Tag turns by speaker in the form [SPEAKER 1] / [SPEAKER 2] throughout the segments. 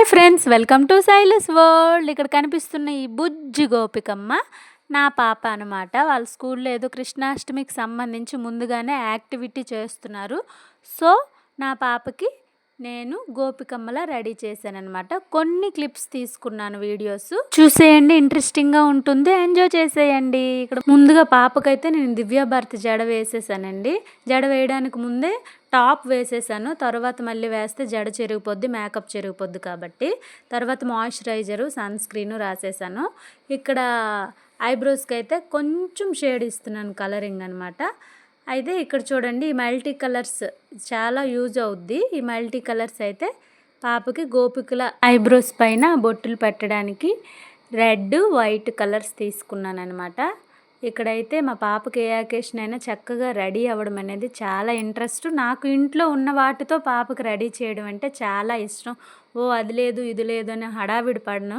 [SPEAKER 1] Hi friends welcome to Sailu's world. ఇక్కడ కనిపిస్తున్న ఈ బుజ్జి గోపికమ్మ నా పాప అనమాట వాళ్ళ స్కూల్లో ఏదో కృష్ణాష్టమికి సంబంధించి ముందుగానే యాక్టివిటీ చేస్తున్నారు. సో నా పాపకి నేను గోపికమ్మలా రెడీ చేశాను అనమాట కొన్ని క్లిప్స్ తీసుకున్నాను వీడియోస్. చూసేయండి ఇంట్రెస్టింగ్గా ఉంటుంది. ఎంజాయ్ చేసేయండి. ఇక్కడ ముందుగా పాపకైతే నేను దివ్య భారతి జడ వేసేసానండి. జడ వేయడానికి ముందే టాప్ వేసేసాను. తర్వాత మళ్ళీ వేస్తే జడ చెరిగిపోద్ది మేకప్ చెరిగిపోద్ది కాబట్టి. తర్వాత మాయిశ్చరైజరు సన్ స్క్రీను రాసేసాను. ఇక్కడ ఐబ్రోస్కి అయితే కొంచెం షేడ్ ఇస్తున్నాను కలరింగ్ అనమాట అయితే ఇక్కడ చూడండి ఈ మల్టీ కలర్స్ చాలా యూజ్ అవుద్ది. ఈ మల్టీ కలర్స్ అయితే పాపకి గోపికల ఐబ్రోస్ పైన బొట్టులు పెట్టడానికి రెడ్ వైట్ కలర్స్ తీసుకున్నాను అనమాట ఇక్కడైతే మా పాపకి ఏ అకేషన్ అయినా చక్కగా రెడీ అవ్వడం అనేది చాలా ఇంట్రెస్ట్. నాకు ఇంట్లో ఉన్న వాటితో పాపకి రెడీ చేయడం అంటే చాలా ఇష్టం. ఓ అది లేదు ఇది లేదు అని హడావిడి పడను.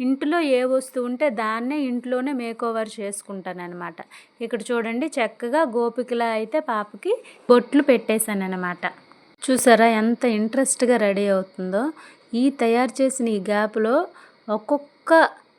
[SPEAKER 1] ఇంట్లో ఏ వస్తువు ఉంటే దాన్నే ఇంట్లోనే మేకోవర్ చేసుకుంటానమాట ఇక్కడ చూడండి చక్కగా గోపికల అయితే పాపకి బొట్లు పెట్టేశానమాట చూసారా ఎంత ఇంట్రెస్ట్గా రెడీ అవుతుందో. ఈ తయారు చేసిన ఈ గ్యాప్లో ఒక్కొక్క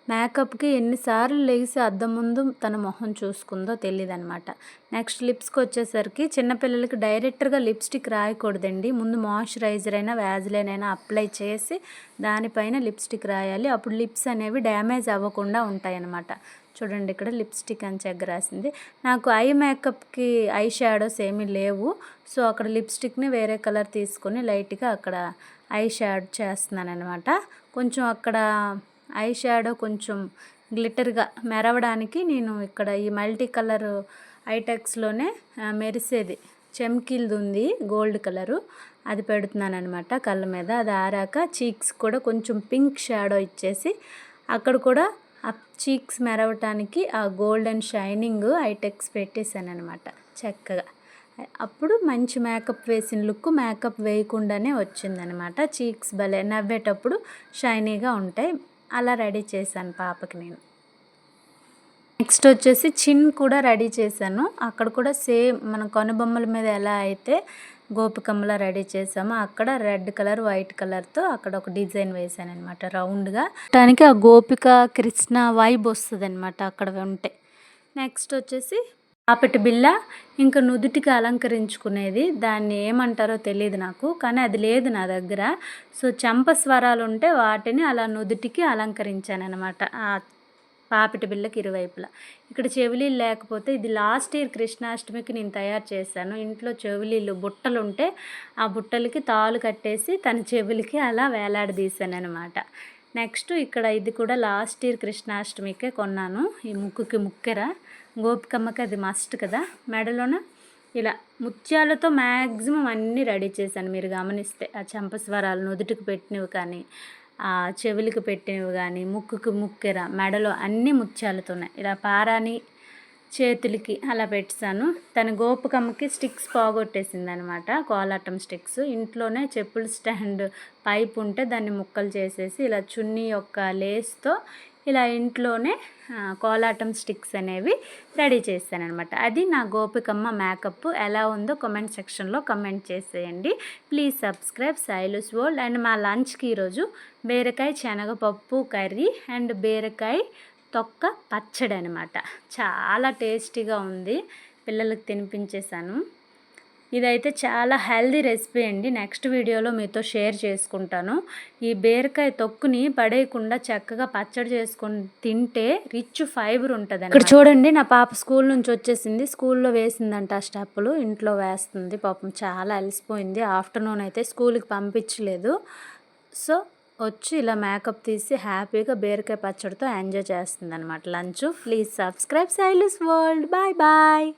[SPEAKER 1] మేకప్కి ఎన్నిసార్లు లేచి అద్దం ముందు తన మొహం చూసుకుందో తెలియదు అనమాట నెక్స్ట్ లిప్స్కి వచ్చేసరికి చిన్నపిల్లలకి డైరెక్ట్గా లిప్స్టిక్ రాయకూడదండి. ముందు మాయిశ్చరైజర్ అయినా వ్యాజ్లైన్ అయినా అప్లై చేసి దానిపైన లిప్స్టిక్ రాయాలి. అప్పుడు లిప్స్ అనేవి డ్యామేజ్ అవ్వకుండా ఉంటాయన్నమాట. చూడండి ఇక్కడ లిప్స్టిక్ అని చెగ్గ రాసింది. నాకు ఐ మేకప్కి ఐ షాడోస్ ఏమీ లేవు. సో అక్కడ లిప్స్టిక్ని వేరే కలర్ తీసుకొని లైట్గా అక్కడ ఐ షాడ్ చేస్తున్నాను అనమాట కొంచెం అక్కడ ఐ షాడో కొంచెం గ్లిటర్గా మెరవడానికి నేను ఇక్కడ ఈ మల్టీ కలర్ ఐటెక్స్లోనే మెరిసేది. చెమ్కిల్ది ఉంది గోల్డ్ కలరు. అది పెడుతున్నాను అనమాట కళ్ళ మీద. అది ఆరాక చీక్స్ కూడా కొంచెం పింక్ షాడో ఇచ్చేసి అక్కడ కూడా ఆ చీక్స్ మెరవటానికి ఆ గోల్డెన్ షైనింగ్ ఐటెక్స్ పెట్టేశాను అనమాట చక్కగా. అప్పుడు మంచి మేకప్ వేసిన లుక్ మేకప్ వేయకుండానే వచ్చిందనమాట చీక్స్ భలే నవ్వేటప్పుడు షైనీగా ఉంటాయి. అలా రెడీ చేశాను పాపకి నేను. నెక్స్ట్ వచ్చేసి చిన్ కూడా రెడీ చేశాను. అక్కడ కూడా సేమ్ మన కొనుబొమ్మల మీద ఎలా అయితే గోపికమ్మలా రెడీ చేసామో అక్కడ రెడ్ కలర్ వైట్ కలర్తో అక్కడ ఒక డిజైన్ వేసాను అనమాట రౌండ్గా. దానికి ఆ గోపిక కృష్ణ వైబ్ వస్తుంది అనమాట అక్కడ ఉంటే. నెక్స్ట్ వచ్చేసి అప్పటి బిల్ల ఇంకా నుదుటికి అలంకరించుకునేది. దాన్ని ఏమంటారో తెలియదు నాకు కానీ అది లేదు నా దగ్గర. సో చంప స్వరాలు ఉంటే వాటిని అలా నుదుటికి అలంకరించాను అనమాట పాపిటి బిళ్ళకి ఇరువైపులా. ఇక్కడ చెవిలీలు లేకపోతే ఇది లాస్ట్ ఇయర్ కృష్ణాష్టమికి నేను తయారు చేశాను. ఇంట్లో చెవిలీలు బుట్టలు ఉంటే ఆ బుట్టలకి తాలు కట్టేసి తన చెవులకి అలా వేలాడదీశాను అనమాట నెక్స్ట్ ఇక్కడ ఇది కూడా లాస్ట్ ఇయర్ కృష్ణాష్టమికే కొన్నాను. ఈ ముక్కుకి ముక్కెర. గోపికమ్మకి అది మస్ట్ కదా? మెడలోన? ఇలా ముత్యాలతో మ్యాక్సిమం అన్నీ రెడీ చేశాను. మీరు గమనిస్తే ఆ చంపస్వరాలు నుదుటికి పెట్టినవి కానీ ఆ చెవులకు పెట్టినవి కానీ ముక్కుకు ముక్కెర మెడలో అన్ని ముత్యాలతోనే. ఇలా పారాని చేతులకి అలా పెట్టాను తన గోపకమ్మకి స్టిక్స్ పోగొట్టేసింది అనమాట కోలాటం స్టిక్స్. ఇంట్లోనే చెప్పుల స్టాండ్ పైప్ ఉంటే దాన్ని ముక్కలు చేసేసి ఇలా చున్నీ యొక్క లేస్తో ఇలా ఇంట్లోనే కోలాటం స్టిక్స్ అనేవి రెడీ చేశాను అనమాట అది నా గోపికమ్మ మేకప్. ఎలా ఉందో కమెంట్ సెక్షన్లో కమెంట్ చేసేయండి. Please subscribe Sailu's world and మా లంచ్కి ఈరోజు బీరకాయ శనగపప్పు కర్రీ అండ్ బీరకాయ తొక్క పచ్చడి అనమాట చాలా టేస్టీగా ఉంది. పిల్లలకు తినిపించేశాను. ఇదైతే చాలా హెల్దీ రెసిపీ అండి. నెక్స్ట్ వీడియోలో మీతో షేర్ చేసుకుంటాను. ఈ బీరకాయ తొక్కుని పడేయకుండా చక్కగా పచ్చడి చేసుకొని తింటే రిచ్ ఫైబర్ ఉంటుంది ఇక్కడ చూడండి నా పాప స్కూల్ నుంచి వచ్చేసింది. స్కూల్లో వేసిందంట ఆ స్టెప్పులు. ఇంట్లో వేస్తుంది. పాపం చాలా అలసిపోయింది. ఆఫ్టర్నూన్ అయితే స్కూల్కి పంపించలేదు. సో వచ్చి ఇలా మేకప్ తీసి హ్యాపీగా బీరకాయ పచ్చడితో ఎంజాయ్ చేస్తుంది అనమాట lunch. Please subscribe Sailu's world. Bye bye.